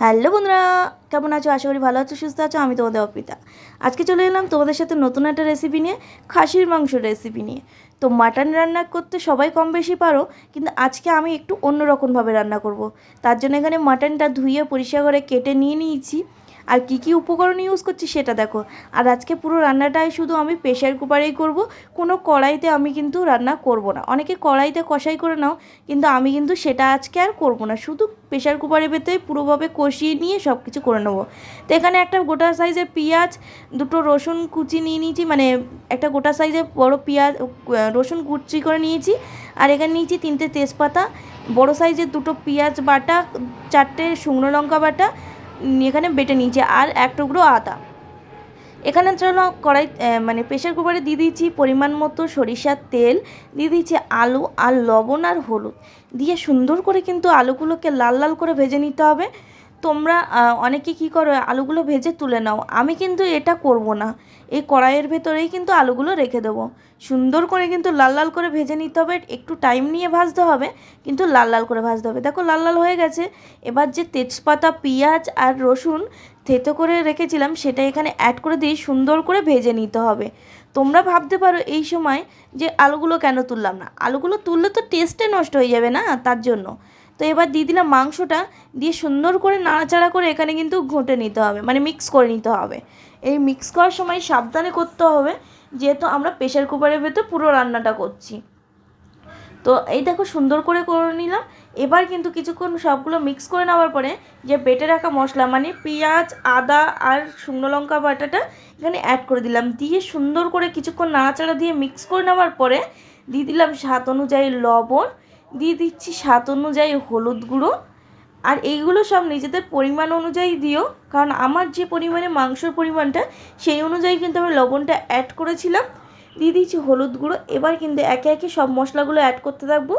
Hello বন্ধুরা, কেমন আছো? আশা করি ভালো আছো, সুস্থ আছো, আমি তোমাদের অপিতা আজকে চলে এলাম তোমাদের সাথে নতুন একটা রেসিপি নিয়ে, খাসির মাংস রেসিপি নিয়ে। তো মাটন রান্না করতে সবাই কম বেশি পারো, কিন্তু আজকে আমি একটু অন্যরকমভাবে রান্না করব। তার জন্য এখানে মাটনটা ধুয়ে পরিষ্কার করে কেটে নিয়ে নিয়েছি। আর কী কী উপকরণ ইউজ করছি সেটা দেখো। আর আজকে পুরো রান্নাটাই শুধু আমি প্রেশার কুকারেই করব, কোনো কড়াইতে আমি কিন্তু রান্না করব না। অনেকে কড়াইতে কষাই করে নাও, কিন্তু আমি কিন্তু সেটা আজকে আর করব না। শুধু প্রেশার কুকারের ভেতরে পুরোভাবে কষিয়ে নিয়ে সব কিছু করে নেব। তো এখানে একটা গোটা সাইজের পেঁয়াজ, দুটো রসুন কুচি নিয়ে নিয়েছি মানে একটা গোটা সাইজের বড় পেঁয়াজ রসুন কুচি করে নিয়েছি। আর এখানে নিয়েছি তিনটে তেজপাতা, বড় সাইজের দুটো পেঁয়াজ বাটা, চারটে শুকনো লঙ্কা বাটা এখানে বেটে নিয়েছি। আর এক টুকরো আদা। এখানে চলো কড়াই মানে প্রেশার কুকারে দিয়ে দিয়েছি পরিমাণ মতো সরিষার তেল, দিয়ে দিয়েছি আলু আর লবণ আর হলুদ। দিয়ে সুন্দর করে কিন্তু আলুগুলোকে লাল লাল করে ভেজে নিতে হবে। তোমরা অনেকে কী করো, আলুগুলো ভেজে তুলে নাও। আমি কিন্তু এটা করব না। এই কড়াইয়ের ভেতরেই কিন্তু আলুগুলো রেখে দেবো। সুন্দর করে কিন্তু লাল লাল করে ভেজে নিতে হবে। একটু টাইম নিয়ে ভাজতে হবে, কিন্তু লাল লাল করে ভাজতে হবে। দেখো, লাল লাল হয়ে গেছে। এবার যে তেজপাতা, পেঁয়াজ আর রসুন থেতো করে রেখেছিলাম, সেটা এখানে অ্যাড করে দিয়ে সুন্দর করে ভেজে নিতে হবে। তোমরা ভাবতে পারো এই সময় যে আলুগুলো কেন তুললাম না? আলুগুলো তুললে তো টেস্টে নষ্ট হয়ে যাবে না? তার জন্য। তো এবার দিয়ে দিলাম মাংসটা দিয়ে সুন্দর করে নাড়াচাড়া করে এখানে কিন্তু ঘুঁটে নিতে হবে মানে মিক্স করে নিতে হবে। এই মিক্স করার সময় সাবধানে করতে হবে, যেহেতু আমরা প্রেশার কুকারের ভেতর পুরো রান্নাটা করছি। তো এই দেখো সুন্দর করে করে নিলাম। এবার কিন্তু কিছুক্ষণ সবগুলো মিক্স করে নেওয়ার পরে যে বেটে রাখা মশলা মানে পেঁয়াজ, আদা আর শুকনো লঙ্কা বাটাটা এখানে অ্যাড করে দিলাম। দিয়ে সুন্দর করে কিছুক্ষণ নাড়াচাড়া দিয়ে মিক্স করে নেওয়ার পরে দিয়ে দিলাম স্বাদ অনুযায়ী লবণ। দিয়ে দিচ্ছি স্বাদ অনুযায়ী হলুদ গুঁড়ো। আর এইগুলো সব নিজেদের পরিমাণ অনুযায়ী দিও, কারণ আমার যে পরিমাণে মাংসর পরিমাণটা, সেই অনুযায়ী কিন্তু আমি লবণটা অ্যাড করেছিলাম। দিয়ে দিচ্ছি হলুদ গুঁড়ো। এবার কিন্তু একে একে সব মশলাগুলো অ্যাড করতে থাকব।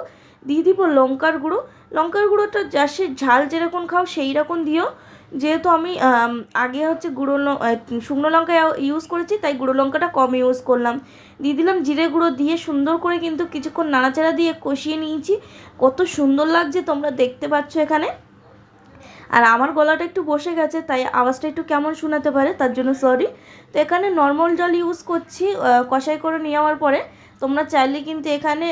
দিয়ে দিব লঙ্কার গুঁড়ো। লঙ্কার গুঁড়োটা যা সে ঝাল যেরকম খাও সেই রকম দিও। যেহেতু আমি আগে হচ্ছে গুঁড়ো শুকনো লঙ্কা ইউজ করেছি, তাই গুঁড়ো লঙ্কাটা কম ইউজ করলাম। দিয়ে দিলাম জিরে গুঁড়ো দিয়ে সুন্দর করে কিন্তু কিছুক্ষণ নাড়াচাড়া দিয়ে কষিয়ে নিয়েছি। কত সুন্দর লাগছে তোমরা দেখতে পাচ্ছ এখানে। আর আমার গলাটা একটু বসে গেছে, তাই আওয়াজটা একটু কেমন শোনাতে পারে, তার জন্য সরি তো এখানে নর্মাল জল ইউজ করছি কষাই করে নিয়ে যাওয়ার পরে তোমরা চাইলে কিন্তু এখানে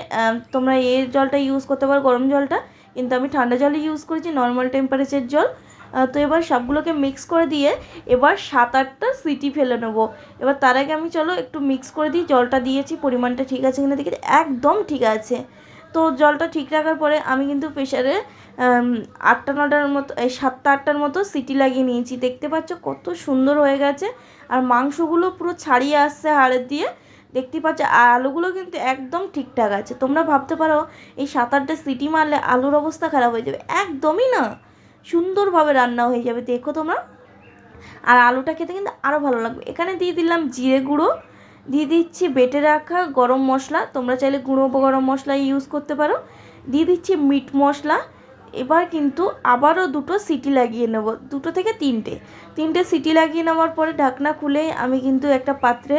তোমরা এর জলটা ইউজ করতে পারো, গরম জলটা। কিন্তু আমি ঠান্ডা জলই ইউজ করেছি নর্মাল টেম্পারেচার জল। তো এবার সবগুলোকে মিক্স করে দিয়ে এবার সাত আটটা সিটি ফেলে নেব। এবার তার আগে আমি চলো একটু মিক্স করে দিই, জলটা দিয়েছি, পরিমাণটা ঠিক আছে কিনা দেখি, একদম ঠিক আছে। তো জলটা ঠিক রাখার পরে আমি কিন্তু প্রেশারে আটটা নটার মতো, এই সাতটা আটটার মতো সিটি লাগিয়ে নিয়েছি। দেখতে পাচ্ছ কত সুন্দর হয়ে গেছে। আর মাংসগুলো পুরো ছাড়িয়ে আসছে হাড়ের দিয়ে। দেখতে পাচ্ছ আলুগুলো কিন্তু একদম ঠিকঠাক আছে। তোমরা ভাবতে পারো, এই সাত আটটা সিটি মারলে আলুর অবস্থা খারাপ হয়ে যাবে। একদমই না। সুন্দরভাবে রান্না হয়ে যাবে, দেখো তোমরা। আর আলুটা খেতে কিন্তু আরও ভালো লাগবে। এখানে দিয়ে দিলাম জিরে গুঁড়ো, দিয়ে দিচ্ছি বেটে রাখা গরম মশলা। তোমরা চাইলে গুঁড়ো গরম মশলা ইউজ করতে পারো। দিয়ে দিচ্ছি মিট মশলা এবার কিন্তু আবারও দুটো সিটি লাগিয়ে নেব, দুটো থেকে তিনটে। তিনটে সিটি লাগিয়ে নেওয়ার পরে ঢাকনা খুলে আমি কিন্তু একটা পাত্রে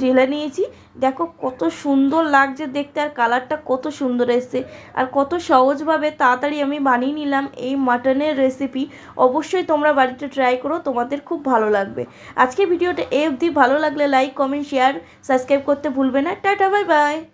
ঢেলে নিয়েছি। দেখো কত সুন্দর লাগছে দেখতে আর কালারটা কত সুন্দর এসছে। আর কত সহজভাবে তাড়াতাড়ি আমি বানিয়ে নিলাম এই মাটনের রেসিপি। অবশ্যই তোমরা বাড়িতে ট্রাই করো, তোমাদের খুব ভালো লাগবে। আজকে ভিডিওটা এ অবধি। ভালো লাগলে লাইক, কমেন্ট, শেয়ার, সাবস্ক্রাইব করতে ভুলবে না। Tata, bye bye.